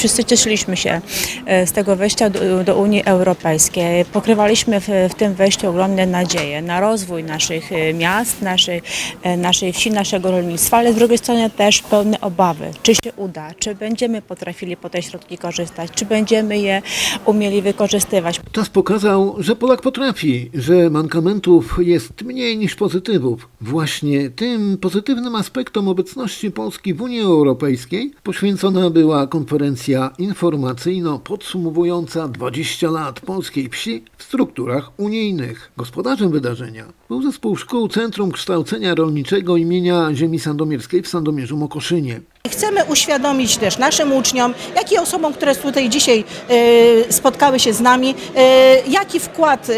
wszyscy cieszyliśmy się e, z tego wejścia do, do Unii Europejskiej. Pokrywaliśmy w, w tym wejściu ogromne nadzieje na rozwój naszych e, miast, naszej, naszej wsi, naszego rolnictwa, ale z drugiej strony też pełne obawy, czy się uda, czy będziemy potrafili po te środki korzystać, czy będziemy je umieli wykorzystywać. Czas pokazał, że Polak potrafi, że mankamentów jest mniej niż pozytywów. Właśnie tym pozytywnym aspektom obecności Polski w Unii Europejskiej poświęcona była konferencja informacyjno-podsumowująca 20 lat polskiej wsi w strukturach unijnych. Gospodarzem wydarzenia był zespół szkół Centrum Kształcenia Rolniczego imienia Ziemi Sandomierskiej w Sandomierzu Mokoszynie. Chcemy uświadomić też naszym uczniom, jak i osobom, które tutaj dzisiaj e, spotkały się z nami, e, jaki wkład, e,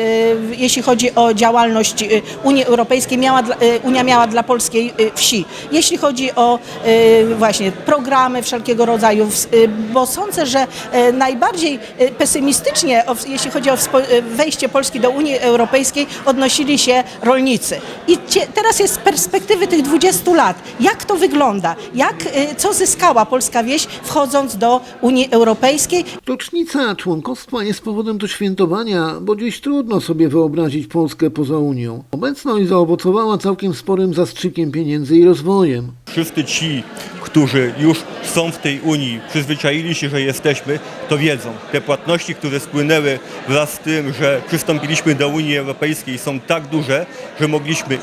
jeśli chodzi o działalność Unii Europejskiej, miała, Unia miała dla polskiej wsi. Jeśli chodzi o właśnie programy wszelkiego rodzaju, bo sądzę, że najbardziej pesymistycznie, jeśli chodzi o wejście Polski do Unii Europejskiej, odnosili się rolnicy. I teraz jest z perspektywy tych 20 lat. Jak to wygląda? Jak, co zyskała polska wieś wchodząc do Unii Europejskiej? Rocznica członkostwa jest powodem do świętowania, bo dziś trudno sobie wyobrazić Polskę poza Unią. Obecność zaowocowała całkiem sporym zastrzykiem pieniędzy i rozwojem. Wszyscy ci, którzy już są w tej Unii, przyzwyczaili się, że jesteśmy, to wiedzą. Te płatności, które spłynęły wraz z tym, że przystąpiliśmy do Unii Europejskiej są tak duże, że mogliśmy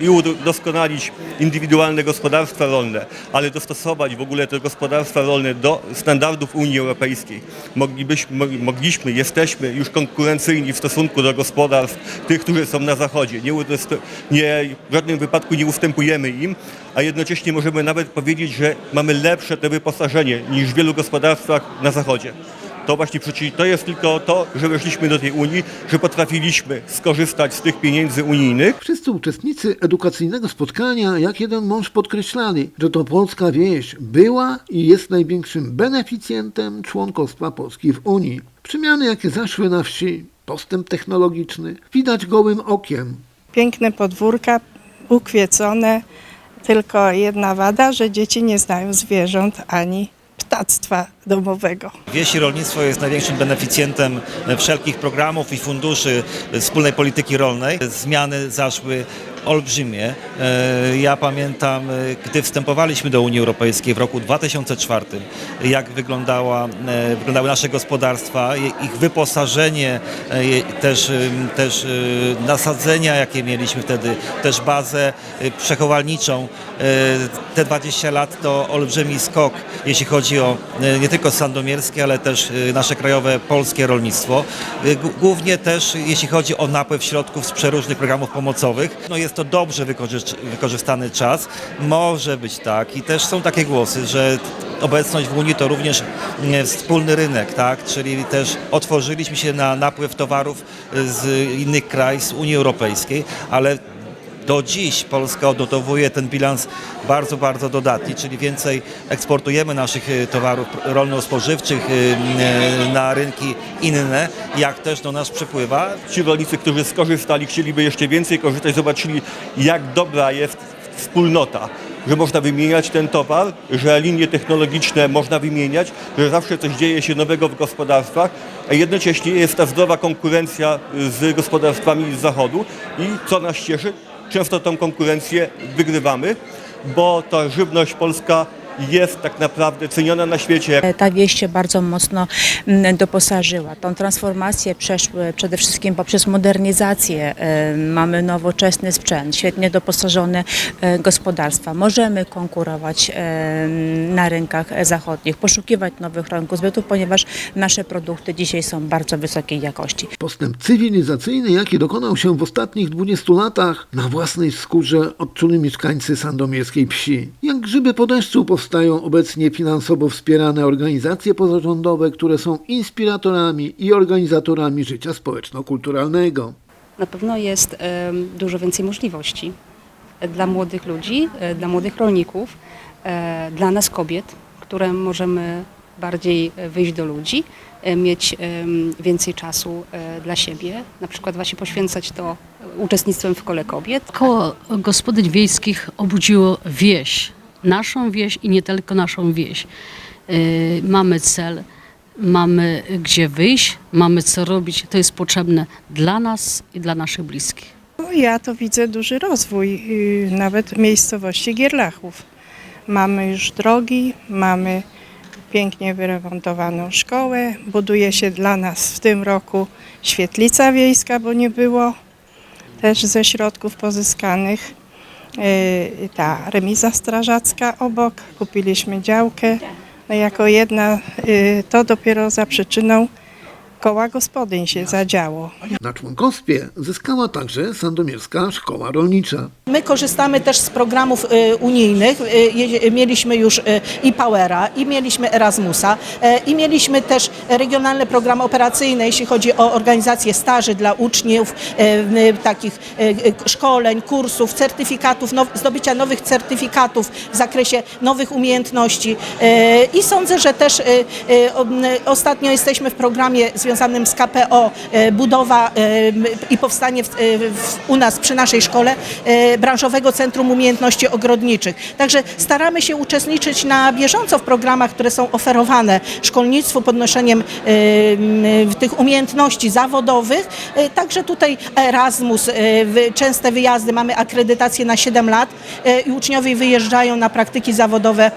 i, udoskonalić indywidualne gospodarstwa rolne, ale dostosować w ogóle te gospodarstwa rolne do standardów Unii Europejskiej. Moglibyśmy, mogli- mogliśmy, jesteśmy już konkurencyjni w stosunku do gospodarstw tych, którzy są na zachodzie. Nie, nie, w żadnym wypadku nie ustępujemy im, a jednocześnie możemy nawet powiedzieć, że mamy lepsze te wyposażenie niż w wielu gospodarstwach na zachodzie. To właśnie to jest tylko to, że weszliśmy do tej Unii, że potrafiliśmy skorzystać z tych pieniędzy unijnych, Wszyscy uczestnicy edukacyjnego spotkania jak jeden mąż podkreślali, że to polska wieś była i jest największym beneficjentem członkostwa Polski w Unii. Przemiany, jakie zaszły na wsi, postęp technologiczny, widać gołym okiem. piękne podwórka, ukwiecone. Tylko jedna wada, że dzieci nie znają zwierząt ani ptactwa domowego. Wieś i rolnictwo jest największym beneficjentem wszelkich programów i funduszy wspólnej polityki rolnej. Zmiany zaszły olbrzymie. E, Ja pamiętam, e, gdy wstępowaliśmy do Unii Europejskiej w roku 2004, jak wyglądała, e, wyglądały nasze gospodarstwa, ich wyposażenie, też, też nasadzenia, jakie mieliśmy wtedy, też bazę przechowalniczą. Te 20 lat to olbrzymi skok, jeśli chodzi o nie tylko sandomierskie, ale też nasze krajowe polskie rolnictwo. Głównie też jeśli chodzi o napływ środków z przeróżnych programów pomocowych. No jest to dobrze wykorzys- wykorzystany czas. Może być tak i też są takie głosy, że obecność w Unii to również e, wspólny rynek, tak? Czyli też otworzyliśmy się na napływ towarów e, z innych krajów, z Unii Europejskiej, ale do dziś Polska odnotowuje ten bilans bardzo, bardzo dodatni, czyli więcej eksportujemy naszych e, towarów rolno-spożywczych e, na rynki inne, jak też do nas przypływa. Ci rolnicy, którzy skorzystali, chcieliby jeszcze więcej korzystać, zobaczyli jak dobra jest wspólnota, że można wymieniać ten towar, że linie technologiczne można wymieniać, że zawsze coś dzieje się nowego w gospodarstwach, a jednocześnie jest ta zdrowa konkurencja z gospodarstwami z zachodu. I co nas cieszy, często tą konkurencję wygrywamy, bo ta żywność polska jest tak naprawdę ceniona na świecie. Ta wieś się bardzo mocno mm, doposażyła. Tą transformację przeszły przede wszystkim poprzez modernizację. E, Mamy nowoczesny sprzęt, świetnie doposażone e, gospodarstwa. Możemy konkurować e, na rynkach zachodnich, poszukiwać nowych rynków zbytu, ponieważ nasze produkty dzisiaj są bardzo wysokiej jakości. Postęp cywilizacyjny, jaki dokonał się w ostatnich 20 latach, na własnej skórze odczuli mieszkańcy sandomierskiej wsi. Jak grzyby po deszczu powstają obecnie finansowo wspierane organizacje pozarządowe, które są inspiratorami i organizatorami życia społeczno-kulturalnego. Na pewno jest dużo więcej możliwości e, dla młodych ludzi, e, dla młodych rolników, e, dla nas kobiet, które możemy bardziej wyjść do ludzi, mieć więcej czasu dla siebie, na przykład właśnie poświęcać to uczestnictwem w kole kobiet. Koło gospodyń wiejskich obudziło wieś, naszą wieś i nie tylko naszą wieś. y, mamy cel, mamy gdzie wyjść, mamy co robić. To jest potrzebne dla nas i dla naszych bliskich. No, Ja to widzę duży rozwój, y, nawet miejscowości Gierlachów. Mamy już drogi, mamy pięknie wyremontowaną szkołę, buduje się dla nas w tym roku świetlica wiejska, bo nie było też ze środków pozyskanych. Y, Ta remiza strażacka obok, kupiliśmy działkę. No jako jedna, y, to dopiero za przyczyną koła gospodyń się zadziało. Na członkostwie zyskała także Sandomierska Szkoła Rolnicza. My korzystamy też z programów y, unijnych. Y, je- Mieliśmy już y, i Powera, i mieliśmy Erasmusa, y, i mieliśmy też regionalne programy operacyjne, jeśli chodzi o organizację staży dla uczniów, y, y, takich y, y, szkoleń, kursów, certyfikatów, now, zdobycia nowych certyfikatów w zakresie nowych umiejętności. Y, I sądzę, że też y, y, o- y, ostatnio jesteśmy w programie związanym z KPO, y, budowa m, i powstanie w, y, w, u nas przy naszej szkole branżowego centrum umiejętności ogrodniczych. Także staramy się uczestniczyć na bieżąco w programach, które są oferowane szkolnictwu, podnoszeniem tych umiejętności zawodowych. Także tutaj Erasmus, częste wyjazdy, mamy akredytację na 7 lat i uczniowie wyjeżdżają na praktyki zawodowe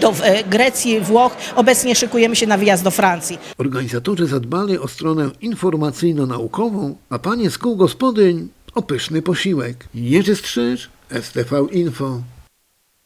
do e, Grecji, Włoch. Obecnie szykujemy się na wyjazd do Francji. Organizatorzy zadbali o stronę informacyjno-naukową, a panie z kół gospodyń o pyszny posiłek. Jerzy Strzyż, STV Info.